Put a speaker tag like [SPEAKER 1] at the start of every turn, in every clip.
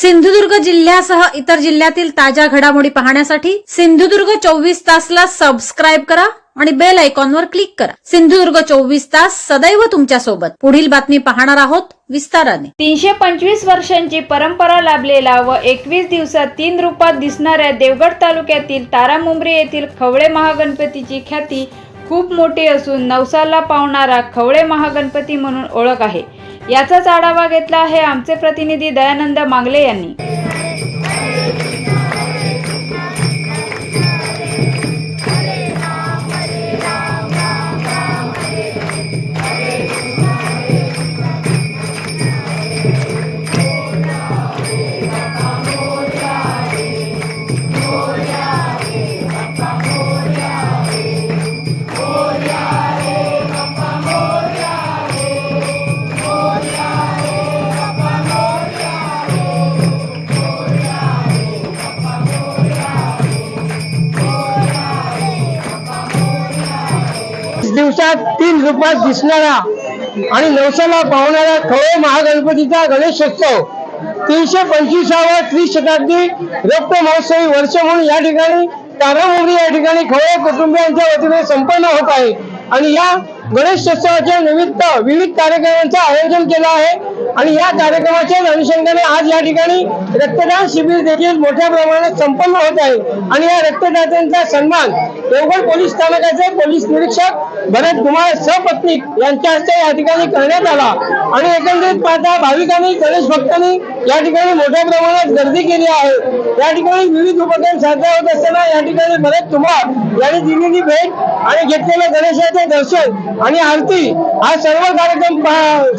[SPEAKER 1] सिंधुदुर्ग जिल्ह्यासह इतर जिल्ह्यातील ताज्या घडामोडी पाहण्यासाठी सिंधुदुर्ग चोवीस तासला सबस्क्राईब करा आणि बेल आयकॉनवर क्लिक करा. सिंधुदुर्ग चोवीस तास सदैव तुमच्यासोबत. पुढील बातमी पाहणार आहोत विस्ताराने.
[SPEAKER 2] तीनशे पंचवीस वर्षांची परंपरा लाभलेला व एकवीस दिवसात तीन रूपात दिसणाऱ्या देवगड तालुक्यातील तारामुंबरी येथील खवळे महागणपतीची ख्याती खूप मोठी असून नवसाला पावणारा खवळे महागणपती म्हणून ओळख आहे. याचाच आढावा घेतला आहे आमचे प्रतिनिधी दयानंद मांगले यांनी.
[SPEAKER 3] दिवसात तीन रूपात दिसणारा आणि नवसाला पावणारा खवळे महागणपतीचा गणेशोत्सव. तीनशे पंचवीसावा त्रिशताब्दी रक्त महोत्सवी वर्ष म्हणून या ठिकाणी तारामोरी या ठिकाणी खवळे कुटुंबियांच्या वतीने संपन्न होत आहे. आणि या गणेशोत्सवाच्या निमित्त विविध कार्यक्रमांचं आयोजन केलं आहे. आणि या कार्यक्रमाच्या अनुषंगाने आज या ठिकाणी रक्तदान शिबिर देखील मोठ्या प्रमाणात संपन्न होत आहे. आणि या रक्तदात्यांचा सन्मान देवगड पोलीस स्थानकाचे पोलीस निरीक्षक भरत कुमार सपत्नीक यांच्या हस्ते या ठिकाणी करण्यात आला. आणि एकंदरीत पाहता भाविकांनी गणेश भक्तांनी या ठिकाणी मोठ्या प्रमाणात गर्दी केली आहे. या ठिकाणी विविध उपक्रम साजरा होत असताना या ठिकाणी भरत कुमार यांनी दिलेली भेट आणि घेतलेलं गणेशाचे दर्शन आणि आरती हा सर्व कार्यक्रम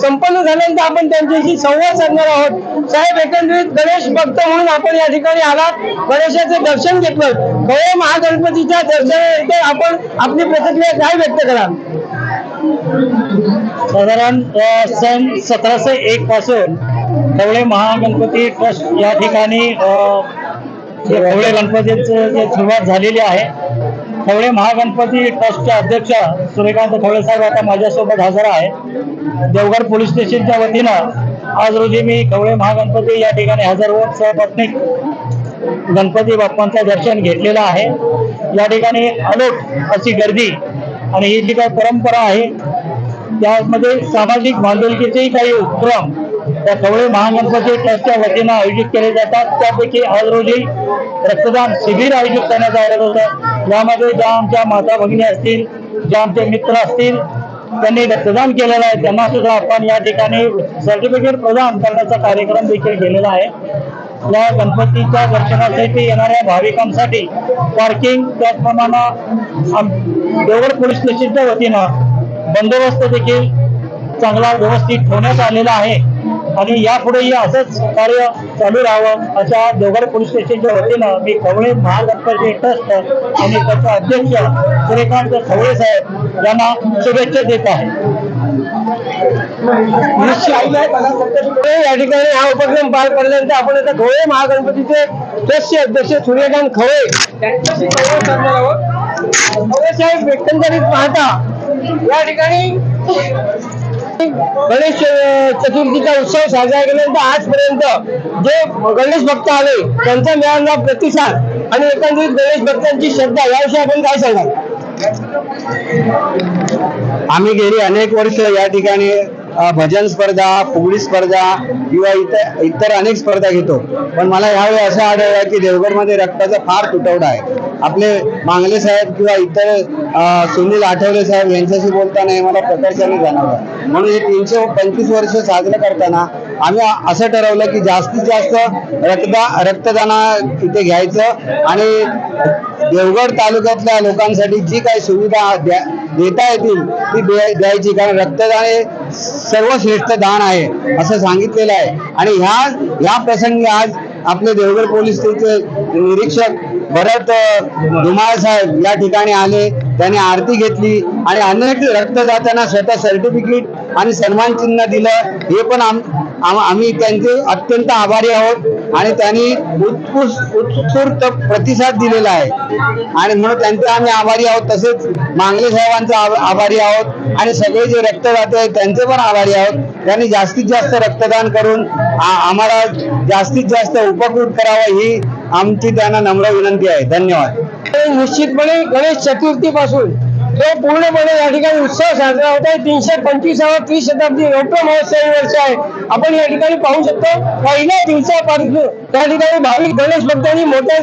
[SPEAKER 3] संपन्न झाल्यानंतर आपण त्यांच्याशी संवाद साधणार आहोत. साहेब एकंदरीत गणेश भक्त म्हणून आपण या ठिकाणी आलात. गणेशाचे दर्शन घेतलं. खवळे महागणपतीच्या दर्शनानंतर आपण आपली प्रतिक्रिया काय व्यक्त कराल?
[SPEAKER 4] साधारण सन सतराशे एक पासून कवळे महागणपती ट्रस्ट या ठिकाणी कवळे गणपतीचं जे सुरुवात झालेली आहे. खवळे महागणपती ट्रस्टचे अध्यक्ष सूर्यकांत खवळे साहेब आता माझ्यासोबत हजर आहे देवगड पोलीस स्टेशनच्या वतीनं आज रोजी मी कवळे महागणपती या ठिकाणी हजर होऊन सहपत्नीक गणपती बाप्पांचं दर्शन घेतलेलं आहे. या ठिकाणी अलोट अशी गर्दी आणि ही जी काही परंपरा आहे त्यामध्ये सामाजिक बांधिलकीचेही काही उपक्रम त्या सवळे महागणपती ट्रस्टच्या वतीनं आयोजित केले जातात. त्यापैकी आज रोजी रक्तदान शिबिर आयोजित करण्यात आलं होतं. यामध्ये ज्या आमच्या माता भगिनी असतील ज्या आमचे मित्र असतील त्यांनी रक्तदान केलेलं आहे. त्यांना सुद्धा आपण या ठिकाणी सर्टिफिकेट प्रदान करण्याचा कार्यक्रम देखील केलेला आहे. या गणपतीच्या दर्शनासाठी येणाऱ्या भाविकांसाठी पार्किंग त्याचप्रमाणे आम- देवगड पोलीस स्टेशनच्या वतीनं बंदोबस्त देखील चांगला व्यवस्थित ठेवण्यात आलेला आहे. आणि यापुढेही असंच कार्य चालू राहावं अशा देवगड पोलीस स्टेशनच्या वतीनं मी खवळे महागणपती ट्रस्ट आणि त्याचा अध्यक्ष सूर्यकांत खवळे साहेब यांना शुभेच्छा देत आहे.
[SPEAKER 3] या ठिकाणी हा उपक्रम पार पडल्यानंतर आपण आता खवळे महागणपतीचे ट्रस्टचे अध्यक्ष सूर्यकांत खवळे. खवळे साहेब एकंदरीत पाहता या ठिकाणी गणेश चतुर्थीचा उत्सव साजरा केल्यानंतर आजपर्यंत जे गणेश भक्त आले त्यांचा मिळालेला प्रतिसाद. आणि एकंदरीत गणेश भक्तांची श्रद्धा याविषयी आपण काय सांगाल?
[SPEAKER 5] आम्ही गेली अनेक वर्ष या ठिकाणी भजन स्पर्धा फुगडी स्पर्धा किंवा इतर इतर अनेक स्पर्धा घेतो. पण मला यावेळी असं आढळलं की देवगडमध्ये रक्ताचा फार तुटवडा आहे. आपले मांगले साहेब किंवा इतर सुनील आठवले साहेब यांच्याशी बोलताना हे मला प्रकर्षाने जाणवलं. म्हणून हे तीनशे पंचवीस वर्ष साजरं करताना आम्ही असं ठरवलं की जास्तीत जास्त रक्तदा रक्तदाना इथे घ्यायचं आणि देवगड तालुक्यातल्या लोकांसाठी जी काही सुविधा द्या देता येतील ती द्यायची. कारण रक्तदान हे सर्वश्रेष्ठ दान आहे असं सांगितलेलं आहे. आणि ह्या ह्या प्रसंगी आज आपले देवगड पोलीस स्टेशनचे निरीक्षक भरत धुमाळ साहेब या ठिकाणी आले. त्यांनी आरती घेतली आणि अनेक रक्तदात्यांना स्वतः सर्टिफिकेट आणि सन्मान चिन्ह दिलं. हे पण आम आम- आम्ही त्यांचे अत्यंत आभारी आहोत. आणि त्यांनी उत्कृष्ट उत्स्फूर्त प्रतिसाद दिलेला आहे. आणि म्हणून त्यांचे आम्ही आभारी आहोत. तसेच मांगले साहेबांचा आभ- आभारी आहोत. आणि सगळे जे रक्तदाते आहेत त्यांचे पण आभारी आहोत. त्यांनी जास्तीत जास्त रक्तदान करून आ- आम्हाला जास्तीत जास्त उपकृत करावं ही आमची त्यांना नम्र विनंती आहे. धन्यवाद.
[SPEAKER 3] निश्चितपणे गणेश चतुर्थी हे पूर्णपणे या ठिकाणी उत्सव साजरा होत आहे. तीनशे पंचवीसावा त्रिशताब्दी रौप्य महोत्सवी वर्ष आहे. आपण या ठिकाणी पाहू शकतो पहिल्या दिवसापासून त्या ठिकाणी भाविक गणेश भक्तांनी मोठ्या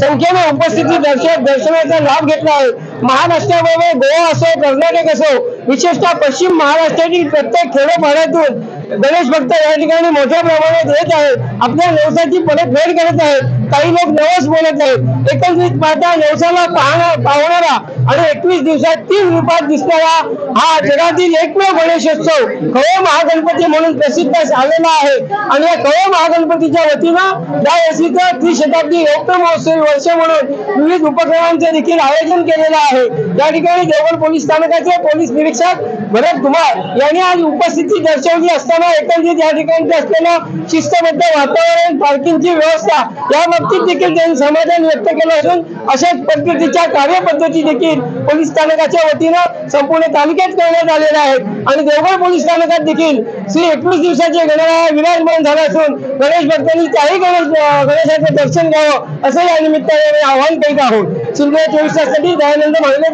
[SPEAKER 3] संख्येने उपस्थिती दर्शक दर्शनाचा लाभ घेतला आहे. महाराष्ट्राबरोबर गोवा असो कर्नाटक असो विशेषतः पश्चिम महाराष्ट्रातील प्रत्येक खेडोपाड्यातून गणेश भक्त या ठिकाणी मोठ्या प्रमाणात येत आहेत. आपल्या व्यवसायाची परतफेड करत आहेत. काही लोक नवस बोलत आहेत. एकत्रित पाहता नवसाला पाहणा पावणारा आणि एकवीस दिवसात तीन रूपात दिसणारा हा जगातील एकमेव गणेशोत्सव खवय महागणपती म्हणून प्रसिद्ध झालेला आहे. आणि या खवय महागणपतीच्या वतीनं या वर्षीचं त्रिशताब्दी रौप्य महोत्सवी वर्ष म्हणून विविध उपक्रमांचे देखील आयोजन केलेलं आहे. या ठिकाणी देवगड पोलीस स्थानकाचे पोलीस निरीक्षक भरत कुमार यांनी आज उपस्थिती दर्शवली असताना एकंदरीत या ठिकाणी असलेलं शिस्तबद्ध वातावरण पार्किंगची व्यवस्था या बाबतीत देखील त्यांनी समाधान व्यक्त केलं असून अशाच पद्धतीच्या कार्यपद्धती देखील पोलीस स्थानकाच्या वतीनं संपूर्ण तालुक्यात करण्यात आलेल्या आहेत आणि देवगड पोलीस स्थानकात देखील श्री एकवीस दिवसाचे गणराया विराजमान झाला असून गणेश भक्तांनी त्याही गणेश गणेशाचं दर्शन घ्यावं असं या निमित्ताने आम्ही आवाहन करीत आहोत. सिंधू समुद्र किनारे दयानंद मांगले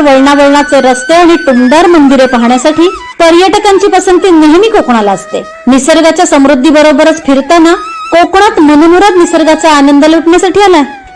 [SPEAKER 1] वळणावळणाचे रस्ते आणि टुमदार मंदिरे पाहण्यासाठी पर्यटकांची पसंती नेहमी कोकणाला असते. निसर्गाच्या समृद्धी बरोबरच फिरताना कोकणात मनमुराद निसर्गाचा आनंद लुटण्यासाठी आला